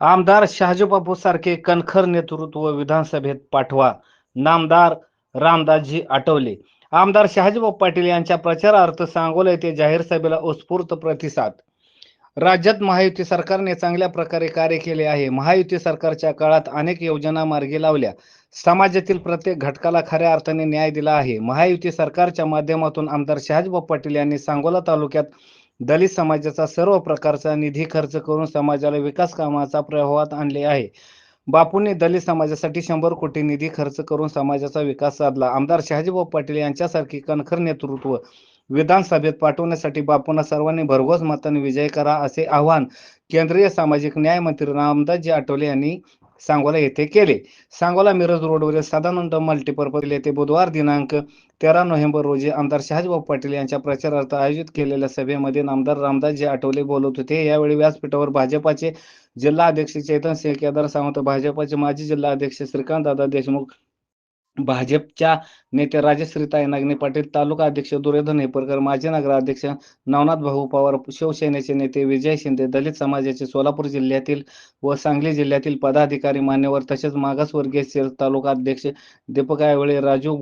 आमदार शहाजीबाबू सारखे कणखर नेतृत्व विधानसभेत पाठवा नामदार रामदासजी आठवले. आमदार शहाजीबापू पाटील यांच्या प्रचारार्थ सांगोला येथे जाहीर सभेला उत्स्फूर्त प्रतिसाद. राज्यात महायुती सरकारने चांगल्या प्रकारे कार्य केले आहे. महायुती सरकारच्या काळात अनेक योजना मार्गी लावल्या. समाजातील प्रत्येक घटकाला खऱ्या अर्थाने न्याय दिला आहे. महायुती सरकारच्या माध्यमातून आमदार शहाजीबापू पाटील यांनी सांगोला तालुक्यात दलित समाजाचा सर्व प्रकारचा निधी खर्च करून समाजाला विकास कामाचा प्रवाहात आणले आहे. बापूंनी दलित समाजासाठी शंभर कोटी निधी खर्च करून समाजाचा विकास साधला. आमदार शहाजीभाऊ पाटील यांच्यासारखी कणखर नेतृत्व विधानसभेत पाठवण्यासाठी बापूंना सर्वांनी भरघोस मताने विजय करा असे आवाहन केंद्रीय सामाजिक न्याय मंत्री रामदासजी आठवले यांनी सांगोला येथे केले. सांगोला मिरज रोडवरील सदानंद मल्टीपर्पज येथे बुधवार दिनांक तेरा नोव्हेंबर रोजी आमदार शहाजीबाबू पाटील यांच्या प्रचारार्थ आयोजित केलेल्या सभेमध्ये आमदार रामदासजी आठवले बोलत होते. यावेळी व्यासपीठावर भाजपाचे जिल्हा अध्यक्ष चेतन सिंह केदार सावंत भाजपाचे माजी जिल्हा अध्यक्ष श्रीकांत दादा देशमुख भाजपच्या नेते राजश्रीताई नागने पाटील तालुका अध्यक्ष दुर्योधन हेपरकर माजी नगराध्यक्ष नवनाथ भाऊ पवार शिवसेनेचे नेते विजय शिंदे दलित समाजाचे सोलापूर जिल्ह्यातील व सांगली जिल्ह्यातील पदाधिकारी मान्यवर तसेच मागासवर्गीय सेल तालुका अध्यक्ष दीपक आयवळे राजू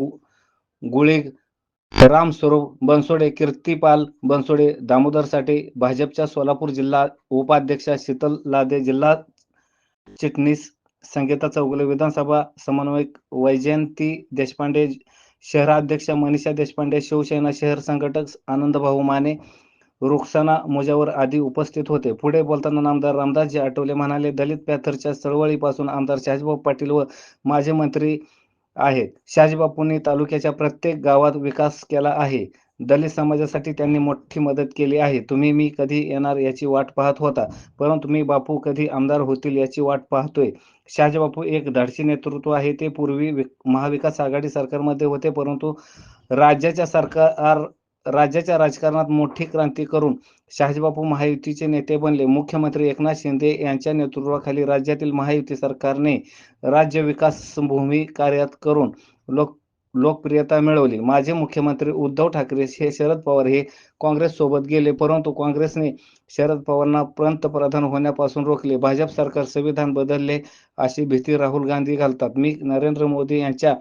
गुळे राम स्वरूप बनसोडे कीर्तिपाल बनसोडे दामोदर साठे भाजपच्या सोलापूर जिल्हा उपाध्यक्षा शीतल लादे जिल्हा चिटणीस संगीता चौगुले विधानसभा समन्वयक वैजयंती देशपांडे शहराध्यक्ष मनीषा देशपांडे शिवसेना शहर संघटक आनंदभाऊ माने रुखसाना मोजावर आदी उपस्थित होते. पुढे बोलताना नामदार रामदासजी आठवले म्हणाले दलित पॅथरच्या चळवळीपासून आमदार शहाजीबाबू पाटील व माजी मंत्री आहेत. शहाजीबापूंनी तालुक्याच्या प्रत्येक गावात विकास केला आहे. दलित समाजासाठी त्यांनी मोठी मदत केली आहे. तुम्ही मी कधी येणार याची वाट पाहत होता. परंतु मी बापू कधी आमदार होतील याची वाट पाहतोय. शहाजी बापू एक धाडसी नेतृत्व आहे. ते पूर्वी महाविकास आघाडी सरकारमध्ये होते. परंतु राज्याच्या सरकार राज्याच्या राजकारणात मोठी क्रांती करून शहाजीबापू महायुतीचे नेते बनले. मुख्यमंत्री एकनाथ शिंदे यांच्या नेतृत्वाखाली राज्यातील महायुती सरकारने राज्य विकास भूमी कार्यात करून लोक लोकप्रियता मिळवली. माजी मुख्यमंत्री उद्धव ठाकरे हे शरद पवार हे काँग्रेस सोबत गेले परंतु काँग्रेसने शरद पवारांना पंतप्रधान होण्यापासून रोखले. भाजप सरकार संविधान बदलले अशी भीती राहुल गांधी घालतात. मी नरेंद्र मोदी यांच्या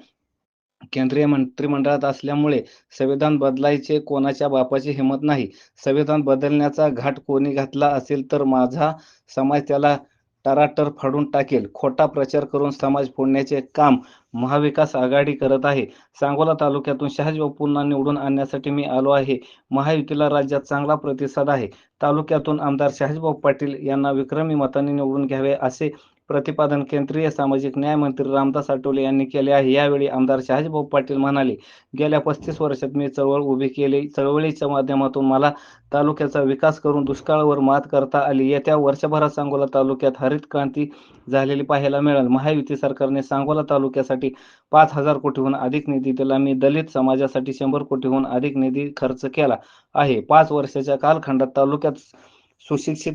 केंद्रीय मंत्रिमंडळात असल्यामुळे संविधान बदलायचे कोणाच्या बापाची हिंमत नाही. संविधान बदलण्याचा घाट कोणी घातला असेल तर माझा समाज त्याला टराटर फाडून टाकेल. खोटा प्रचार करून समाज फोडण्याचे काम महाविकास आघाडी करत आहे. सांगोला तालुक्यातून शहाजी पुन्हा निवडून आणण्यासाठी मी आलो आहे. महायुतीला राज्यात चांगला प्रतिसाद आहे. तालुक्यातून आमदार शहाजीबाबू पाटील यांना विक्रमी मताने निवडून घ्यावे असे प्रतिपादन केंद्रीय सामाजिक न्याय मंत्री रामदास आठवले यांनी केले आहे. यावेळी आमदार शहाजीभाऊ पाटील म्हणाले गेल्या पस्तीस वर्षात मी चळवळ उभी केली. चळवळीच्या माध्यमातून मला तालुक्याचा विकास करून दुष्काळावर मात करता आली. येत्या वर्षभरात सांगोला तालुक्यात हरित क्रांती झालेली पाहायला मिळेल. महायुती सरकारने सांगोला तालुक्यासाठी पाच हजार कोटीहून अधिक निधी दिला. मी दलित समाजासाठी शंभर कोटीहून अधिक निधी खर्च केला आहे. पाच वर्षाच्या कालखंडात तालुक्यात सुशिक्षित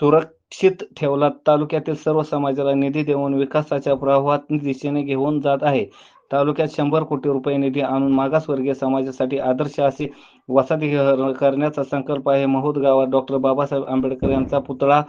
सुरक्षित ठेवला. तालुक्यातील सर्व समाजाला निधी देऊन विकासाच्या प्रवाहात दिशेने घेऊन जात आहे. तालुक्यात शंभर कोटी रुपये निधी आणून मागासवर्गीय समाजासाठी आदर्श असे वसती करण्याचा संकल्प आहे. महूद गावात डॉक्टर बाबासाहेब आंबेडकर यांचा पुतळा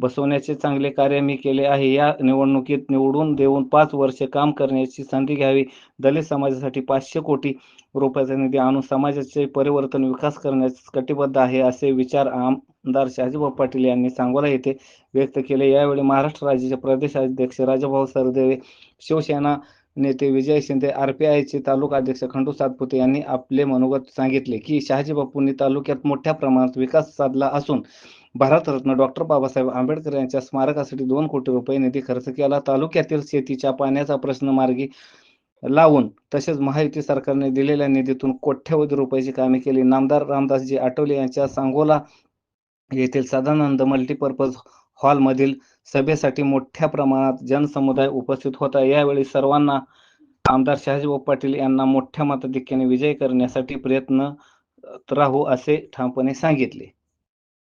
बसवण्याचे चांगले कार्य मी केले आहे. या निवडणुकीत निवडून देऊन पाच वर्षे काम करण्याची संधी घ्यावी. दलित समाजासाठी पाचशे कोटी रुपयाचा निधी आणून समाजाचे परिवर्तन विकास करण्यास कटिबद्ध आहे असे विचार आमदार शहाजीभाऊ पाटील यांनी सांगोला येथे व्यक्त केले. यावेळी महाराष्ट्र राज्याचे प्रदेश अध्यक्ष राजाभाऊ सरदेवे शिवसेना नेते विजय शिंदे आरपीआयचे तालुका अध्यक्ष खंडू सातपुते यांनी आपले मनोगत सांगितले की शहाजी बापूंनी तालुक्यात मोठ्या प्रमाणात विकास साधला असून भारतरत्न डॉक्टर बाबासाहेब आंबेडकर यांच्या स्मारकासाठी दोन कोटी रुपये निधी खर्च केला. तालुक्यातील शेतीच्या पाण्याचा प्रश्न मार्गी लावून तसेच महायुती सरकारने दिलेल्या निधीतून कोट्यवधी रुपयाची कामे केली. नामदार रामदासजी आठवले यांच्या सांगोला येथील सदानंद मल्टीपर्पज हॉलमधील सभेसाठी मोठ्या प्रमाणात जनसमुदाय उपस्थित होता. यावेळी सर्वांना आमदार शहाजीभाऊ पाटील यांना मोठ्या मताधिक्याने विजय करण्यासाठी प्रयत्न राहू असे ठामपणे सांगितले.